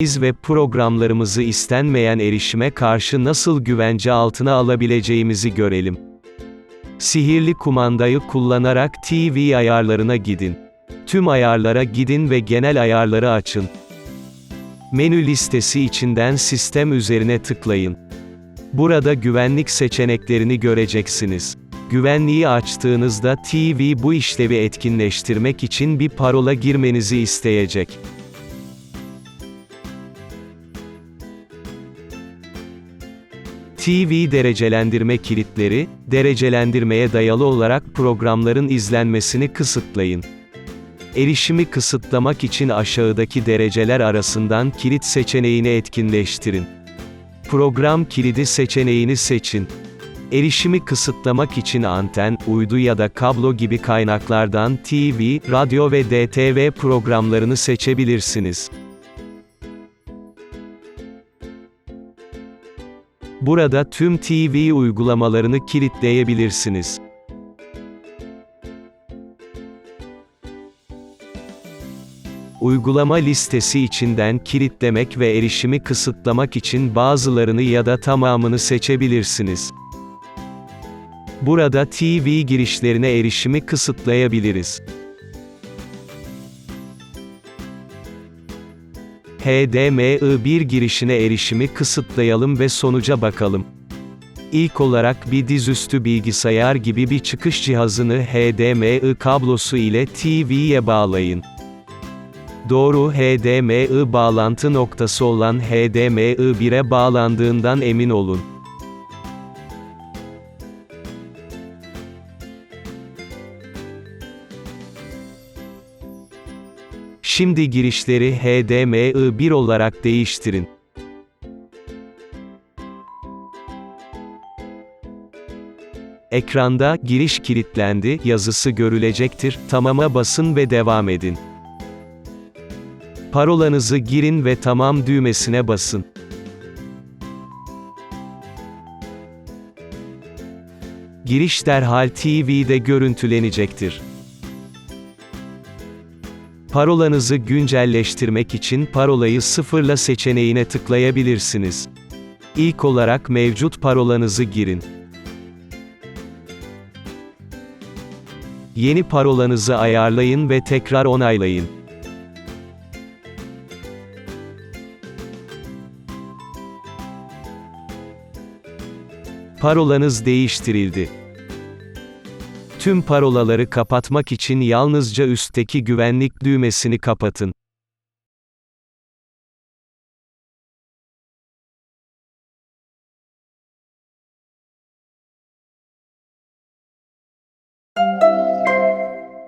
biz ve programlarımızı istenmeyen erişime karşı nasıl güvence altına alabileceğimizi görelim. Sihirli kumandayı kullanarak TV ayarlarına gidin. Tüm ayarlara gidin ve genel ayarları açın. Menü listesi içinden sistem üzerine tıklayın. Burada güvenlik seçeneklerini göreceksiniz. Güvenliği açtığınızda TV bu işlevi etkinleştirmek için bir parola girmenizi isteyecek. TV derecelendirme kilitleri, derecelendirmeye dayalı olarak programların izlenmesini kısıtlayın. Erişimi kısıtlamak için aşağıdaki dereceler arasından kilit seçeneğini etkinleştirin. Program kilidi seçeneğini seçin. Erişimi kısıtlamak için anten, uydu ya da kablo gibi kaynaklardan TV, radyo ve DTV programlarını seçebilirsiniz. Burada tüm TV uygulamalarını kilitleyebilirsiniz. Uygulama listesi içinden kilitlemek ve erişimi kısıtlamak için bazılarını ya da tamamını seçebilirsiniz. Burada TV girişlerine erişimi kısıtlayabiliriz. HDMI1 girişine erişimi kısıtlayalım ve sonuca bakalım. İlk olarak bir dizüstü bilgisayar gibi bir çıkış cihazını HDMI kablosu ile TV'ye bağlayın. Doğru HDMI bağlantı noktası olan HDMI 1'e bağlandığından emin olun. Şimdi girişleri HDMI 1 olarak değiştirin. Ekranda "Giriş kilitlendi" yazısı görülecektir. Tamama basın ve devam edin. Parolanızı girin ve tamam düğmesine basın. Giriş derhal TV'de görüntülenecektir. Parolanızı güncelleştirmek için parolayı sıfırla seçeneğine tıklayabilirsiniz. İlk olarak mevcut parolanızı girin. Yeni parolanızı ayarlayın ve tekrar onaylayın. Parolanız değiştirildi. Tüm parolaları kapatmak için yalnızca üstteki güvenlik düğmesini kapatın.